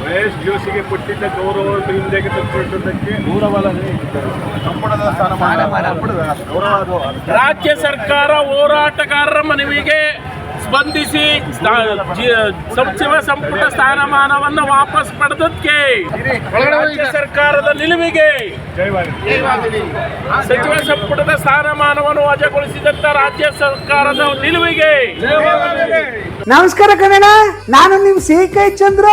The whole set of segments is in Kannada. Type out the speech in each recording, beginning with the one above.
ಮಹೇಶ್ ಜೋಶಿಗೆ ಕೊಟ್ಟಿದ್ದ ಗೌರವವನ್ನು ಹಿಂದೆಗೆ ತಕ್ಕೊಳ್ಳುವುದಕ್ಕೆ ಸಂಪುಟದ ಸ್ಥಾನಮಾನ. ಗೌರವ ರಾಜ್ಯ ಸರ್ಕಾರ ಹೋರಾಟಗಾರರ ಮನವಿಗೆ ಸ್ಪಂದಿಸಿ ಸಚಿವ ಸಂಪುಟ ಸ್ಥಾನಮಾನವನ್ನು ವಾಪಸ್ ಪಡೆದಕ್ಕೆ ರಾಜ್ಯ ಸರ್ಕಾರದ ನಿಲುವಿಗೆ ಸಚಿವ ಸಂಪುಟದ ಸ್ಥಾನಮಾನವನ್ನು ವಜಾಗೊಳಿಸಿದಂತ ರಾಜ್ಯ ಸರ್ಕಾರದ ನಿಲುವಿಗೆ. ನಮಸ್ಕಾರ ಕನ್ನಡ, ನಾನು ನಿಮ್ ಸಿ ಕೈ ಚಂದ್ರ,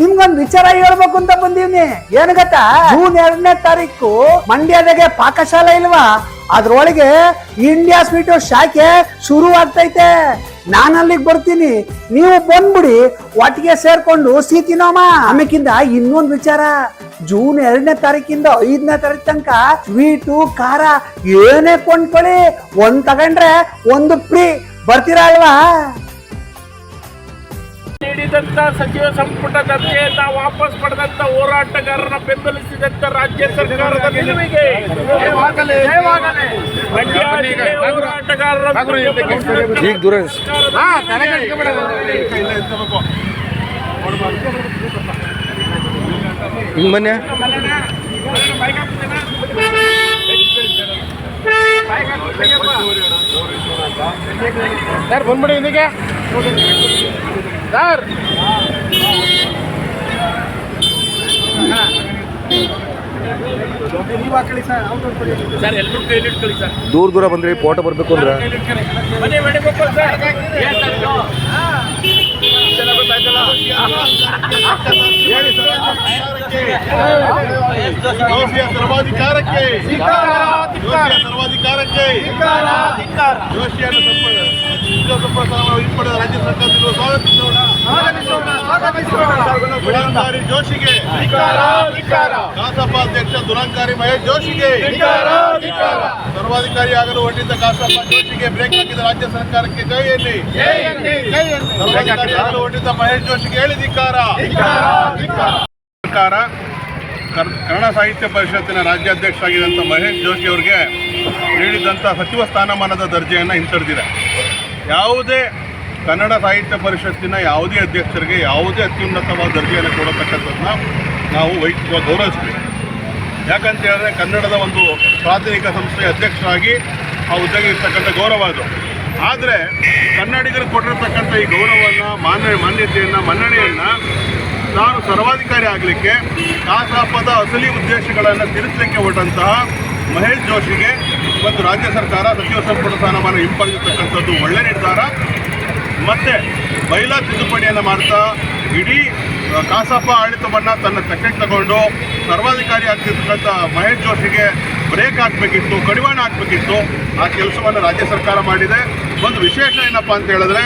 ನಿಮ್ಗೊಂದ್ ವಿಚಾರ ಹೇಳ್ಬೇಕು ಅಂತ ಬಂದಿವ್ನಿ. ಏನ್ ಗೊತ್ತಾ? ಜೂನ್ ಎರಡನೇ ತಾರೀಕು ಮಂಡ್ಯದಾಗೆ ಪಾಕಶಾಲೆ ಇಲ್ವಾ? ಅದ್ರೊಳಗೆ ಇಂಡಿಯಾ ಸ್ವೀಟ್ ಶಾಖೆ ಶುರು ಆಗ್ತೈತೆ ನಾನು ಅಲ್ಲಿಗೆ ಬರ್ತೀನಿ. ನೀವು ಬಂದ್ಬಿಡಿ ಒಟ್ಟಿಗೆ ಸೇರ್ಕೊಂಡು ಸೀತಿನೋಮ ತಿನ್ನೋಮ. ಆಮೇಕಿಂದ ಇನ್ನೊಂದು ವಿಚಾರ. ಜೂನ್ ಎರಡನೇ ತಾರೀಕಿಂದ ಐದನೇ ತಾರೀಕು ತನಕ ಸ್ವೀಟು ಖಾರ ಏನೇ ಕೊಂಡ್ಕೊಳ್ಳಿ. ಒಂದು ತಗೊಂಡ್ರೆ ಒಂದು ಫ್ರೀ. ಬರ್ತೀರಾ ಅಲ್ವಾ? ನೀಡಿದಂತ ಸಚಿವ ಸಂಪುಟ ದರ್ಜೆಯನ್ನ ವಾಪಸ್ ಪಡೆದಂತ ಹೋರಾಟಗಾರರ ಬೆಂಬಲಿಸಿದಂತ ರಾಜ್ಯ ಸರ್ಕಾರದ ನಿಲುವಿಗೆ. ಮಂಡ್ಯ ಜಿಲ್ಲೆ ಹೋರಾಟಗಾರರ ಬೆಂಬಲಿಸಿದಂತ ಈಗ ದೂರ ಸರ್ಕಾರದ ಹಿಂಗ್ ಬನ್ನಿ ಸರ್ ಬಂದ್ಬಿಡಿ ಇದಕ್ಕೆ ಸರ್ ಸರ್ ಎಲ್ಲರೂ ಕೈಲಿಟ್ಕೊಳ್ಳಿ ಸರ್. ದೂರ ದೂರ ಬಂದ್ರಿ ಫೋಟೋ ಬರ್ಬೇಕು ಅಂದ್ರೆ. ಮನೆ ಮಾಡಬೇಕು ಸರ್. ಜೋಶಿಯ ಸರ್ವಾಧಿಕಾರಕ್ಕೆ. ಜೋಶಿಯ ಸರ್ವಾಧಿಕಾರಕ್ಕೆ. ಹಿಂಪಡೆದ ರಾಜ್ಯ ಸರ್ಕಾರದಿಂದ ಸ್ವಾಗತಿಸೋಣ. ಬೆಳಗಾರಿ ಜೋಶಿಗೆ. ದುರಂಕಾರಿ ಮಹೇಶ್ ಜೋಶಿಗೆ. ಸರ್ವಾಧಿಕಾರಿ ಆಗಲು ಹೊಟ್ಟಿದ್ದ ಕಾಸಪ್ಪ ಜೋಶಿಗೆ ಬ್ರೇಕ್ ಹಾಕಿದ ರಾಜ್ಯ ಸರ್ಕಾರಕ್ಕೆ ಜೈ ಎಲ್ಲಿ ಸರ್ವಾಧಿಕಾರಿ ಆಗಲು ಹೊಟ್ಟಿದ್ದ ಮಹೇಶ್ ಜೋಶಿಗೆ ಹೇಳಿ ಧಿಕ್ಕಾರ. ಸರ್ಕಾರ ಕರ್- ಕನ್ನಡ ಸಾಹಿತ್ಯ ಪರಿಷತ್ತಿನ ರಾಜ್ಯಾಧ್ಯಕ್ಷ ಆಗಿದ್ದಂಥ ಮಹೇಶ್ ಜೋಶಿ ಅವರಿಗೆ ನೀಡಿದಂಥ ಸಚಿವ ಸ್ಥಾನಮಾನದ ದರ್ಜೆಯನ್ನು ಹಿಂಪಡೆದಿದೆ ಯಾವುದೇ ಕನ್ನಡ ಸಾಹಿತ್ಯ ಪರಿಷತ್ತಿನ ಯಾವುದೇ ಅಧ್ಯಕ್ಷರಿಗೆ ಯಾವುದೇ ಅತ್ಯುನ್ನತವಾದ ದರ್ಜೆಯನ್ನು ಕೊಡತಕ್ಕಂಥದ್ದನ್ನ ನಾವು ವೈಯಕ್ತಿಕವಾಗಿ ಗೌರವಿಸ್ತೀವಿ. ಯಾಕಂತ ಹೇಳಿದ್ರೆ ಕನ್ನಡದ ಒಂದು ಪ್ರಾಥಮಿಕ ಸಂಸ್ಥೆಯ ಅಧ್ಯಕ್ಷರಾಗಿ ಆ ಹುದ್ದೆಗೆ ಇರ್ತಕ್ಕಂಥ ಗೌರವ ಅದು. ಆದರೆ ಕನ್ನಡಿಗರು ಕೊಟ್ಟಿರ್ತಕ್ಕಂಥ ಈ ಗೌರವವನ್ನು, ಮಾನ್ಯ ಮಾನ್ಯತೆಯನ್ನು, ಮನ್ನಣೆಯನ್ನು ನಾನು ಸರ್ವಾಧಿಕಾರಿ ಆಗಲಿಕ್ಕೆ ಕಾಸಾಪದ ಅಸಲಿ ಉದ್ದೇಶಗಳನ್ನು ತಿಳಿಸಲಿಕ್ಕೆ ಹೊರಟಂತಹ ಮಹೇಶ್ ಜೋಶಿಗೆ ಮತ್ತು ರಾಜ್ಯ ಸರ್ಕಾರ ಸಚಿವ ಸಂಪುಟ ಸ್ಥಾನಮಾನ ಹಿಂಪಡೆದಿರ್ತಕ್ಕಂಥದ್ದು ಒಳ್ಳೆ ನಿರ್ಧಾರ. ಮತ್ತೆ ಮಹಿಳಾ ತಿದ್ದುಪಡಿಯನ್ನು ಮಾಡ್ತಾ ಇಡೀ ಕಾಸಪ್ಪ ಆಡಳಿತವನ್ನು ತನ್ನ ತೆಕ್ಕೆಗೆ ತಗೊಂಡು ಸರ್ವಾಧಿಕಾರಿ ಆಗ್ತಿರ್ತಕ್ಕಂಥ ಮಹೇಶ್ ಜೋಶಿಗೆ ಬ್ರೇಕ್ ಹಾಕಬೇಕಿತ್ತು, ಕಡಿವಾಣ ಹಾಕಬೇಕಿತ್ತು. ಆ ಕೆಲಸವನ್ನು ರಾಜ್ಯ ಸರ್ಕಾರ ಮಾಡಿದೆ. ಒಂದು ವಿಶೇಷ ಏನಪ್ಪ ಅಂತ ಹೇಳಿದ್ರೆ,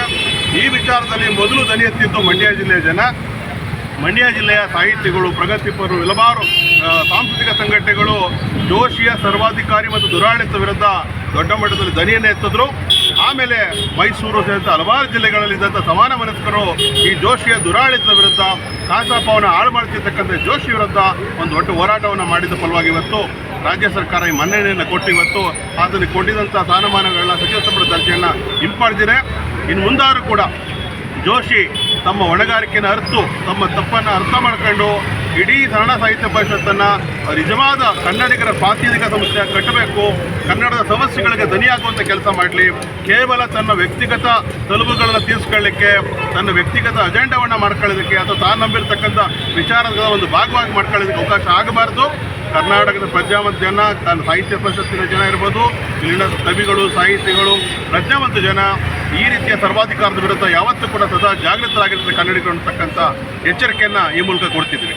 ಈ ವಿಚಾರದಲ್ಲಿ ಮೊದಲು ದನಿ ಎತ್ತಿದ್ದು ಮಂಡ್ಯ ಜಿಲ್ಲೆಯ ಜನ. ಮಂಡ್ಯ ಜಿಲ್ಲೆಯ ಸಾಹಿತಿಗಳು, ಪ್ರಗತಿಪರು, ಹಲವಾರು ಸಾಂಸ್ಕೃತಿಕ ಸಂಘಟನೆಗಳು ಜೋಶಿಯ ಸರ್ವಾಧಿಕಾರಿ ಮತ್ತು ದುರಾಡಳಿತ ವಿರುದ್ಧ ದೊಡ್ಡ ಮಟ್ಟದಲ್ಲಿ ದನಿಯನ್ನು ಎತ್ತಿದ್ರು. ಆಮೇಲೆ ಮೈಸೂರು ಸೇರಿದಂಥ ಹಲವಾರು ಜಿಲ್ಲೆಗಳಲ್ಲಿದ್ದಂಥ ಸಮಾನ ಮನಸ್ಕರು ಈ ಜೋಶಿಯ ದುರಾಡಳಿತದ ವಿರುದ್ಧ ಕಾಸಾಪವನ್ನು ಹಾಳು ಮಾಡ್ತಿರ್ತಕ್ಕಂಥ ಜೋಶಿ ವಿರುದ್ಧ ಒಂದು ದೊಡ್ಡ ಹೋರಾಟವನ್ನು ಮಾಡಿದ ಫಲವಾಗಿ ಇವತ್ತು ರಾಜ್ಯ ಸರ್ಕಾರ ಈ ಮನ್ನಣೆಯನ್ನು ಕೊಟ್ಟು ಇವತ್ತು ಅದನ್ನು ಕೊಟ್ಟಿದ್ದಂಥ ಸ್ಥಾನಮಾನಗಳನ್ನ ಸಚಿವ ಸಂಪುಟ ದರ್ಜೆಯನ್ನು ಹಿಂಪಡೆದಿದೆ. ಇನ್ನು ಮುಂದಾದರೂ ಕೂಡ ಜೋಶಿ ತಮ್ಮ ಹೊಣೆಗಾರಿಕೆಯನ್ನು ಅರ್ತು, ತಮ್ಮ ತಪ್ಪನ್ನು ಅರ್ಥ ಮಾಡ್ಕೊಂಡು ಇಡೀ ಕನ್ನಡ ಸಾಹಿತ್ಯ ಪರಿಷತ್ತನ್ನು ನಿಜವಾದ ಕನ್ನಡಿಗರ ಪ್ರಾತಿನಿಧಿಕ ಸಂಸ್ಥೆ ಕಟ್ಟಬೇಕು, ಕನ್ನಡದ ಸಮಸ್ಯೆಗಳಿಗೆ ದನಿಯಾಗುವಂಥ ಕೆಲಸ ಮಾಡಲಿ, ಕೇವಲ ತನ್ನ ವ್ಯಕ್ತಿಗತ ತಲುಬುಗಳನ್ನು ತೀರಿಸ್ಕೊಳ್ಳಿಕ್ಕೆ, ತನ್ನ ವ್ಯಕ್ತಿಗತ ಅಜೆಂಡಾವನ್ನು ಮಾಡ್ಕೊಳ್ಳೋದಕ್ಕೆ ಅಥವಾ ತಾನು ನಂಬಿರ್ತಕ್ಕಂಥ ವಿಚಾರದ ಒಂದು ಭಾಗವಾಗಿ ಮಾಡ್ಕೊಳ್ಳೋದಕ್ಕೆ ಅವಕಾಶ ಆಗಬಾರ್ದು. ಕರ್ನಾಟಕದ ಪ್ರಜ್ಞಾವಂತ ಜನ ತನ್ನ ಸಾಹಿತ್ಯ ಪರಿಷತ್ತಿನ ಜನ ಇರ್ಬೋದು, ಇಲ್ಲಿನ ಕವಿಗಳು, ಸಾಹಿತಿಗಳು, ಪ್ರಜ್ಞಾವಂತ ಜನ ಈ ರೀತಿಯ ಸರ್ವಾಧಿಕಾರದ ವಿರುದ್ಧ ಯಾವತ್ತೂ ಕೂಡ ಸದಾ ಜಾಗೃತರಾಗಿರ್ತದೆ ಕನ್ನಡಿಗರು ಅಂತಕ್ಕಂಥ ಎಚ್ಚರಿಕೆಯನ್ನು ಈ ಮೂಲಕ ಕೊಡ್ತಿದ್ವಿ